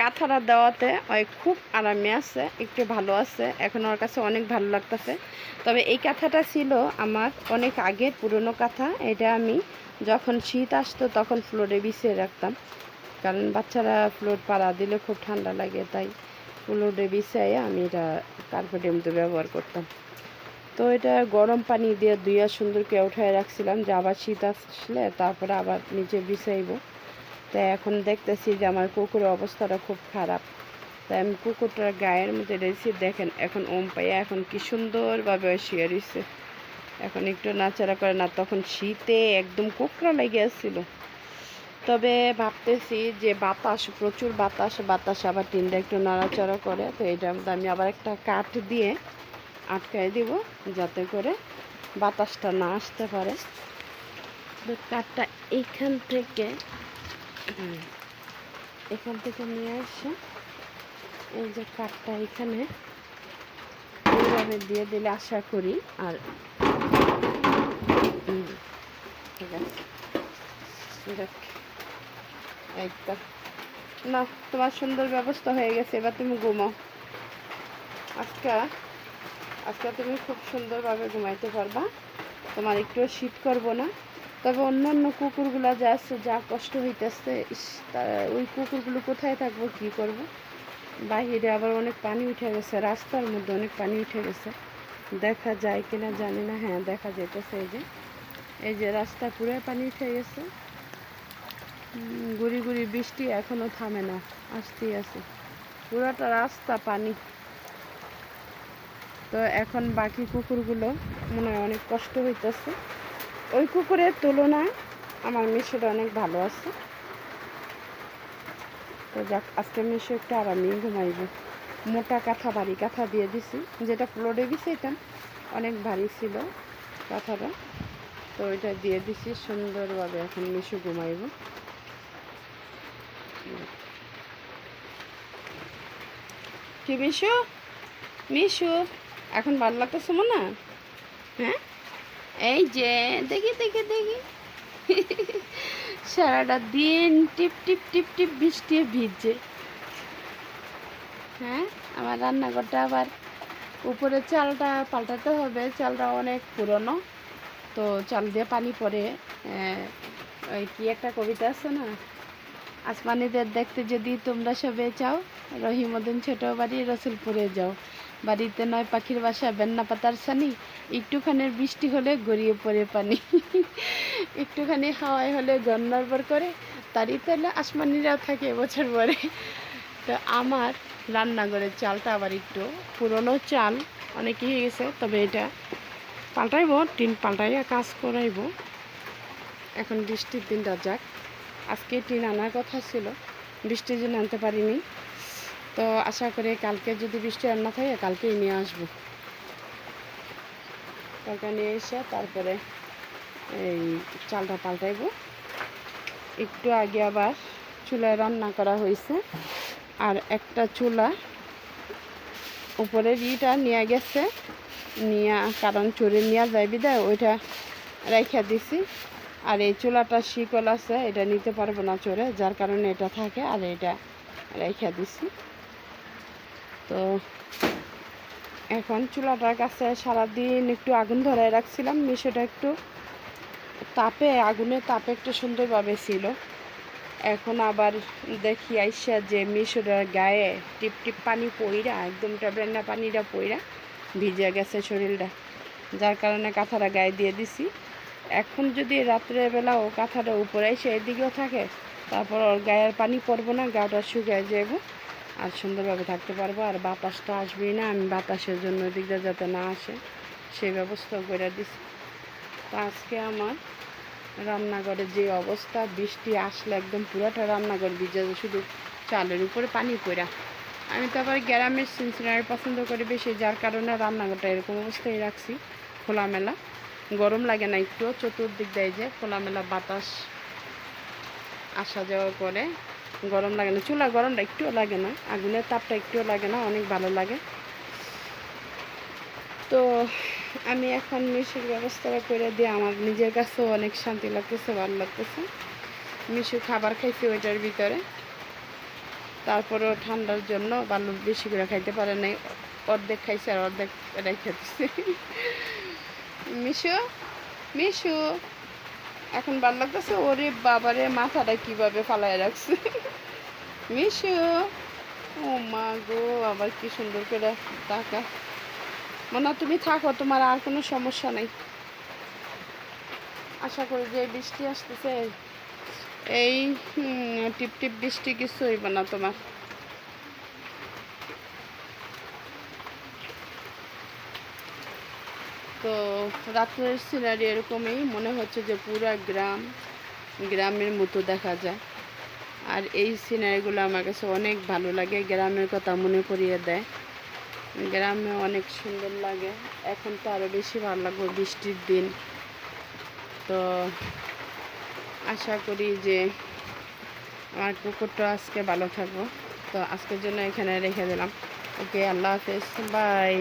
কাঁথাটা দেওয়াতে, ওই খুব আরামে আছে, একটু ভালো আছে, এখন ওর কাছে অনেক ভালো লাগতেছে। তবে এই কাঁথাটা ছিল আমার অনেক আগের পুরনো কাঁথা, এটা আমি যখন শীত আসতো তখন ফ্লোরে বিছিয়ে রাখতাম। কারণ বাচ্চারা ফ্লোর পাড়া দিলে খুব ঠান্ডা লাগে, তাই ফ্লোরে বিছিয়ে আমি এটা কার্পেটের মধ্যে ব্যবহার করতাম। তো এটা গরম পানি দিয়ে দুইয়া সুন্দর করে উঠায় রাখছিলাম যে আবার শীত আসলে তারপরে আবার নিচে বিছাইবো। তো এখন দেখতেছি যে আমার কুকুরের অবস্থাটা খুব খারাপ। তাই আমি কুকুরটার গায়ের মধ্যে রেখেছি দেখেন এখন ওম পাইয়া এখন কি সুন্দরভাবে শুয়ে রয়েছে। এখন একটু নাচাড়া করে না, তখন শীতে একদম কোকড়া লেগে আসছিল। তবে ভাবতেছি যে বাতাস, প্রচুর বাতাস বাতাস আবার টিনটা একটু নাড়াচাড়া করে, তো এটার মধ্যে আমি আবার একটা কাঠ দিয়ে আটকাই দিব, যাতে করে বাতাসটা না আসতে পারে। কাঠটা এইখান থেকে এখান থেকে নিয়ে আসে। এই যে কাঠটা এখানে। এইভাবে দিয়ে দিলে আশা করি আর ঠিক আছে। না, তোমার সুন্দর ব্যবস্থা হয়ে গেছে, এবার তুমি ঘুমাও। আজকে আজকে তুমি খুব সুন্দরভাবে ঘুমাইতে পারবা। তোমার একটু শীত করব না। তবে অন্য অন্য কুকুরগুলা যা আছে, যা কষ্ট হইতেছে ওই কুকুরগুলো কোথায় থাকব, কি করব? বাহিরে আবার অনেক পানি উঠে গেছে, রাস্তার মধ্যে অনেক পানি উঠে গেছে। দেখা যায় কিনা জানি না হ্যাঁ দেখা যাইতেছে এই যে। এই যে রাস্তা পুরো পানি উঠে গেছে। গুড়ি গুড়ি বৃষ্টি এখনও থামে না, আসতেই আছে। পুরোটা রাস্তা পানি। তো এখন বাকি কুকুরগুলো মনে হয় অনেক কষ্ট হইতেছে। ওই কুকুরের তুলনায় আমার মিশোটা অনেক ভালো আছে। তো যাক, আজকে মিশো একটু আরামেই ঘুমাইব। মোটা কাঁথা, ভারী কাঁথা দিয়ে দিছি। যেটা ফ্লোরে বিছাইতাম অনেক ভারী ছিল কাঁথাটা। তো ওইটা দিয়ে দিছি, সুন্দরভাবে এখন মিশু ঘুমাইব। কি মিশু? মিশু, এখন ভালো লাগতেছে মনে? হ্যাঁ? এই যে, দেখি দেখি দেখি। সারাটা দিন টিপ টিপ টিপ টিপ বৃষ্টি ভিজছে। হ্যাঁ আমার রান্নাঘরটা আবার উপরে চালটা পাল্টাতে হবে। চালটা অনেক পুরনো। তো চাল দিয়ে পানি পরে ওই কি একটা কবিতা আছে না? আসমানিদের দেখতে যদি তোমরা সবে চাও, রহিমুদ্দিন ছোট বাড়ি রসুলপুরে যাও। বাড়িতে নয়, পাখির বাসা বেন্না পাতার সানি একটুখানি বৃষ্টি হলে গড়িয়ে পড়ে পানি। একটুখানি হাওয়াই হলে গন্নরবর করে, তারই তাহলে আসমানিরাও থাকে এবছর পরে তো আমার রান্নাঘরের চালটা আবার একটু পুরনো চাল, অনেকই হয়ে গেছে, তবে এটা পাল্টাইবো, টিন পাল্টাইয়া কাজ করাইব। এখন বৃষ্টির দিনটা যাক। আজকে টিন আনার কথা ছিল, বৃষ্টির জন্য আনতে পারিনি। তো আশা করি কালকে যদি বৃষ্টি আর না থাকে, কালকেই নিয়ে আসব। কালকে নিয়ে এসে তারপরে এই চালটা পাল্টাইবো। একটু আগে আবার চুলায় রান্না করা হয়েছে, আর একটা চুলা উপরের ইটা নিয়ে গেছে, নিয়ে কারণ চুরি নিয়ে যায় বিদায়, ওইটা রেখে দিছি। আর এই চুলাটা শিকল আছে, এটা নিতে পারব না চোরে, যার কারণে এটা থাকে, আর এটা রেখে দিছি। তো এখন চুলাটার কাছে সারাদিন একটু আগুন ধরায় রাখছিলাম, মিশোটা একটু তাপে, আগুনে তাপে একটু সুন্দরভাবে ছিল। এখন আবার দেখি আইসা যে মিশোটার গায়ে টিপ টিপ পানি পইরা, একদম ট্যাবলেন্ডা পানিটা পইরা ভিজে গেছে শরীরটা, যার কারণে কাঁথাটা গায়ে দিয়ে দিছি। এখন যদি রাত্রেবেলা ও কাঁথাটা উপরে এসে এদিকেও থাকে, তারপর ওর গায়ের পানি পড়ব না, গাটা শুকায় যাব আর সুন্দরভাবে থাকতে পারব, আর বাতাসটা আসবেই না, আমি বাতাসের জন্য দিকটা যাতে না আসে সেই ব্যবস্থা করে দিছি। তো আজকে আমার রান্নাঘরের যে অবস্থা, বৃষ্টি আসলে একদম পুরোটা রান্নাঘর ভিজে শুধু চালের উপরে পানি পড়া আমি তো আবার গ্রামের সিনসিনারি পছন্দ করি বেশি, যার কারণে রান্নাঘরটা এরকম অবস্থায় রাখছি, খোলামেলা। গরম লাগে না একটু চতুর্দিক দেয় যে খোলামেলা বাতাস আসা যাওয়া করে। গরম লাগে না। চুলা গরমটা একটুও লাগে না। আগুনের তাপটা একটুও লাগে না, অনেক ভালো লাগে। তো আমি এখন মিশুর ব্যবস্থাটা করে দিয়ে আমার নিজের কাছেও অনেক শান্তি লাগতেছে, ভালো লাগতেছে। মিশু খাবার খাইছে ওইটার ভিতরে। তারপরেও ঠান্ডার জন্য ভালো বেশি করে খাইতে পারে নাই। অর্ধেক খাইছে আর অর্ধেক রেখে দিচ্ছে মিশু মিশু। এখন ভালো লাগতেছে, ওরে বাবারে, মাথাটা কীভাবে ফালায় রাখছে? মিশু, ও মা গো, আবার কি সুন্দর করে টাকা মনে, তুমি থাকো, তোমার আর কোনো সমস্যা নেই। আশা করি যে বৃষ্টি আসতেছে। এই টিপ টিপ বৃষ্টি কিছু হইব না তোমার। তো রাত্রের সিনারি এরকমই, মনে হচ্ছে যে পুরা গ্রাম, গ্রামের মতো দেখা যায়। আর এই সিনারিগুলো আমার কাছে অনেক ভালো লাগে, গ্রামের কথা মনে করিয়ে দেয়। গ্রামে অনেক সুন্দর লাগে, এখন তো আরও বেশি ভালো লাগবে বৃষ্টির দিন। তো আশা করি যে আমার কুকুরটা আজকে ভালো থাকব। তো আজকের জন্য এখানে রেখে দিলাম। ওকে, আল্লাহ হাফেজ বাই